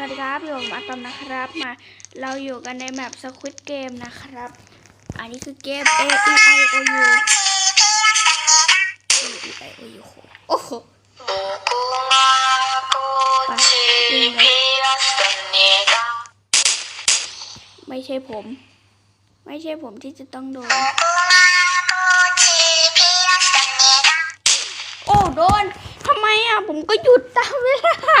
สวัสดีครับอยู่มาตอมนะครับมาเราอยู่กันในแมปสควิตเกมนะครับ อันนี้คือเกม A E I O U A E I O U โอ้โหไม่ใช่ผม ไม่ใช่ผมที่จะต้องโดน โอ้โดนทำไมอะ ผมก็หยุดตามเวลา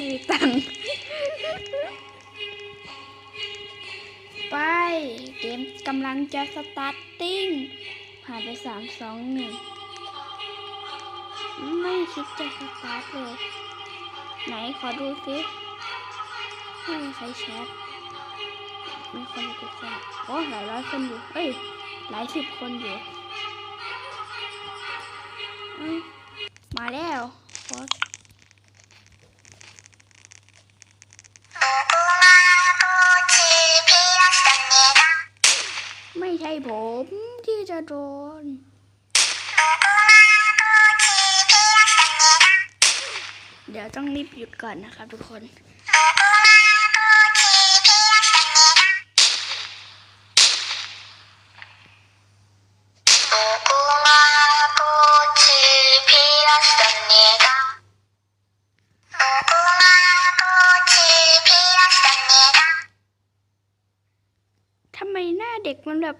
มีตังไป เกมกำลังจะสตาร์ทติ้ง ผ่านไปสามสองหนึ่งไม่คิดจะสตาร์ทเลย ไหนขอดูสิไม่มีใครแชทมีคนอีกคนโอ้หลายร้อยคนอยู่ เอ้ย หลายสิบคนอยู่มาแล้วโค้ะโดน เดี๋ยวต้องรีบหยุดก่อนนะครับทุกคนทำไมหน้าเด็กมันแบบ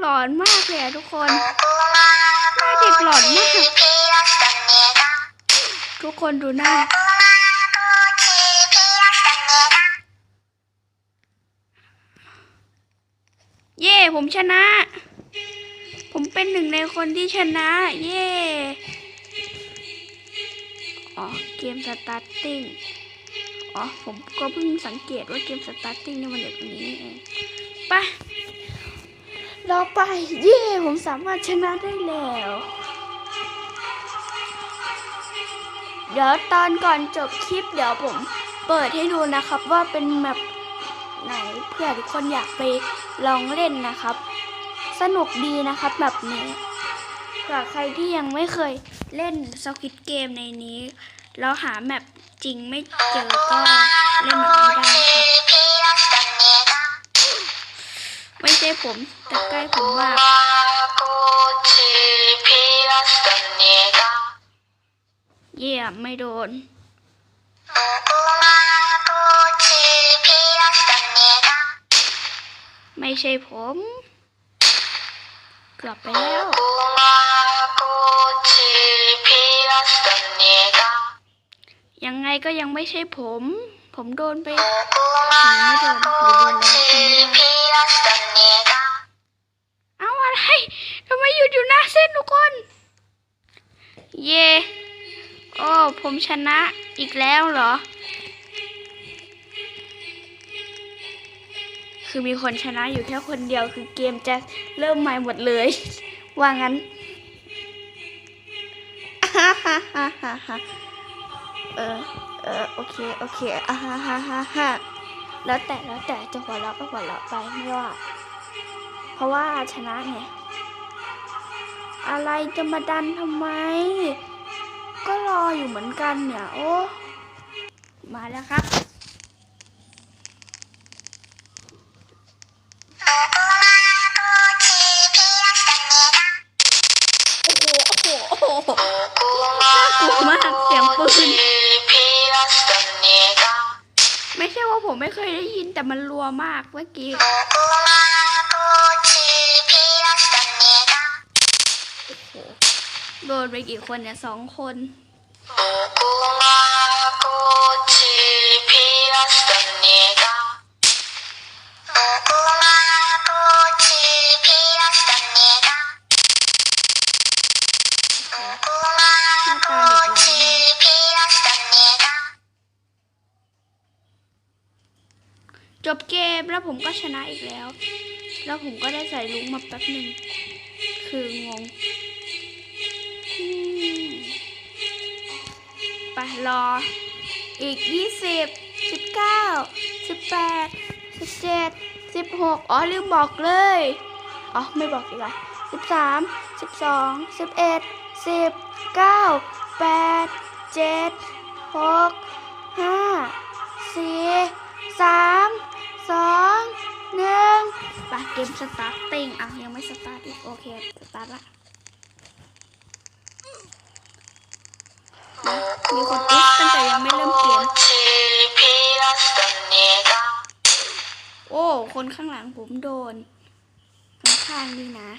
หลอนมากเลยอะทุกคนหน้าเด็กหลอนมาก ทุกคนดูหน้า เย่ผมชนะ ผมเป็นหนึ่งในคนที่ชนะ เย่อ๋อเกมสตาร์ทติ้งอ๋อ ผมก็เพิ่งสังเกตว่าเกมสตาร์ทติ้งนี่มันอยู่ตรงนี้นี่เองไป เราไป เย่ผมสามารถชนะได้แล้ว เดี๋ยวตอนก่อนจบคลิป เดี๋ยวผมเปิดให้ดูนะครับว่าเป็นแมปไหนเพื่อทุกคนอยากไปลองเล่นนะครับ สนุกดีนะครับแบบนี้เผื่อใครที่ยังไม่เคยเล่นสควิตเกมในนี้ แล้วหาแมปจริงไม่เจอก็เล่นแบบนี้ได้ครับ ไม่ใช่ผมแต่ใกล้ผมมากเยี่ยมไม่โดนไม่ใช่ผม กลับไปแล้วยังไงก็ยังไม่ใช่ผม ผมโดนไปผมไม่โดนหรือโดนแล้วไม่ได้ เอาอะไรทำไมหยุดอยู่หน้าเส้นทุกคน เย่โอ้ผมชนะอีกแล้วเหรอ คือมีคนชนะอยู่แค่คนเดียวคือเกมจะเริ่มใหม่หมดเลย ว่างั้นฮ่าฮ่าฮ่าฮ่าเออเออโอเค โอเคอ่าฮ่าฮ่าฮ่า แล้วแต่แล้วแต่จะหัวเราะก็หัวเราะไปไม่ว่า เพราะว่าชนะไงอะไรจะมาดันทำไม ก็รออยู่เหมือนกันเนี่ย โอ้ มาแล้วครับ คยได้ยินแต่มันรัวมากเมื่อกี้โดนไปกี่คนเนี่ยสองคน จบเกมแล้วผมก็ชนะอีกแล้ว แล้วผมก็ได้ใส่ลุงมาแป๊บหนึ่ง คืองงอืมไปรอ อีกยี่สิบสิบเก้าสิบแปดสิบเจ็ดสิบหกอ๋อลืมบอกเลย อ๋อ ไม่บอกอีกละสิบสามสิบสองสิบเอ็ดสิบเก้าแปดเจ็ดหกห้าสี่สาม มสตาร์ตติ้งอะยังไม่สตาร์ทอีกโอเคสตาร์ทละมีคนติดตั้งแต่ยังไม่เริ่มเกมโอ้ คนข้างหลังผมโดนข้างๆนี่นะ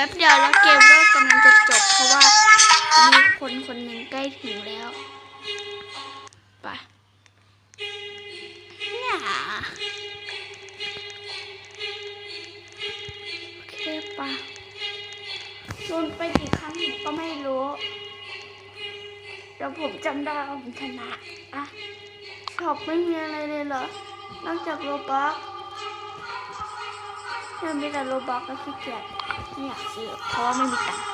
ป๊บเดียวแล้วเกมก็กำลังจะจบ เพราะว่ามีคนคนหนึ่งใกล้ถึงแล้วไปเนี่ยโอเคปะโดนไปกี่ครั้งผมก็ไม่รู้แล้วผมจำได้ว่าผมชนะอะชอบไม่มีอะไรเลยเหรอนอกจากโรบักยังมีแต่โรบักก็ขี้เกียจ ไม่อยากซื้อเพราะว่าไม่มีตังค์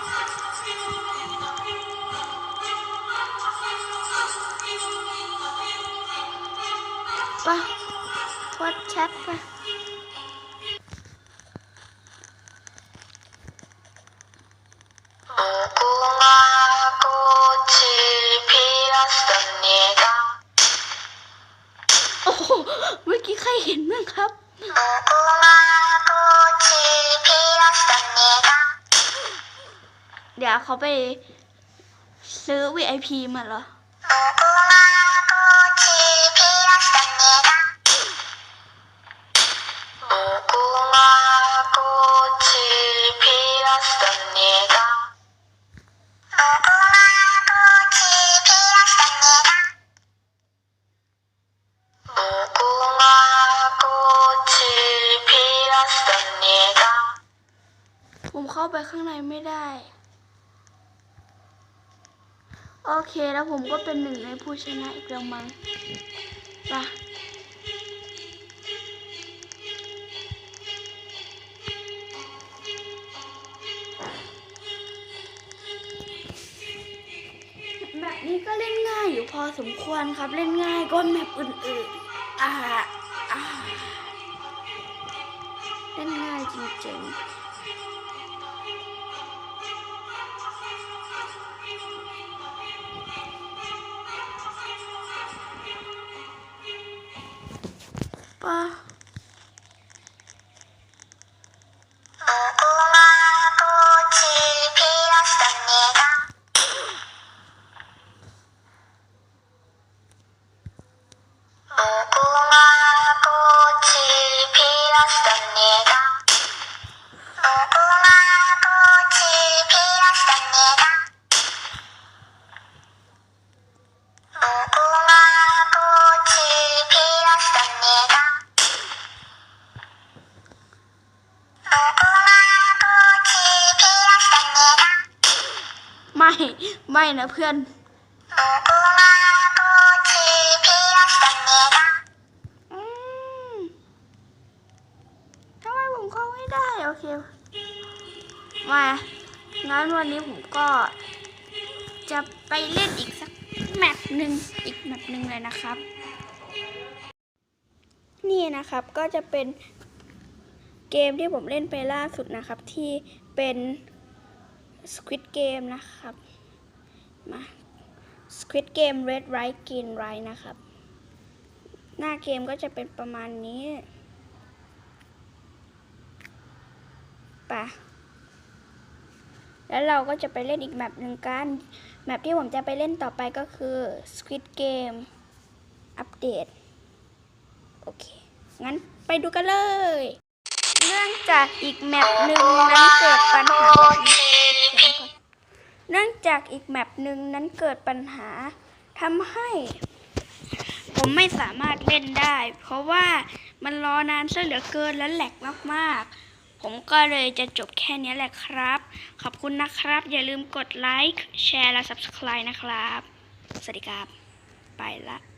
ปะโคตรชัปะโอ้เมื่อกี้ใครเห็นมั้งครับ เดี๋ยวเขาไปซื้อ VIP มาเหรอ โอเคแล้วผมก็เป็นหนึ่งในผู้ชนะอีกแล้วมั้งไปแบบนี้ก็เล่นง่ายอยู่พอสมควรครับ เล่นง่ายก็แมปอื่นๆอ่าอ่าเล่นง่ายจริงๆ ป นะเพื่อนทำไมผมเข้าไม่ได้ โอเค มางั้นวันนี้ผมก็ จะไปเล่นอีกสักแมปหนึ่งอีกแมปหนึ่งเลยนะครับ นี่นะครับก็จะเป็นเกมที่ผมเล่นไปล่าสุดนะครับที่เป็น Squid Game นะครับ มา Squid Game Red Right Green Right นะครับ หน้าเกมก็จะเป็นประมาณนี้ปะแล้วเราก็จะไปเล่นอีกแมปหนึ่งกัน แมปที่ผมจะไปเล่นต่อไปก็คือ Squid Game อัปเดต โอเค งั้นไปดูกันเลยเรื่องจากอีกแมปหนึ่งนั้นเกิดปัญหา เนื่องจากอีกแมปหนึ่งนั้นเกิดปัญหาทำให้ ผมไม่สามารถเล่นได้ เพราะว่ามันรอนานซะเหลือเกินและแหลกมากๆ ผมก็เลยจะจบแค่นี้แหละครับ ขอบคุณนะครับ อย่าลืมกดไลค์แชร์และ Subscribe นะครับ สวัสดีครับ ไปละ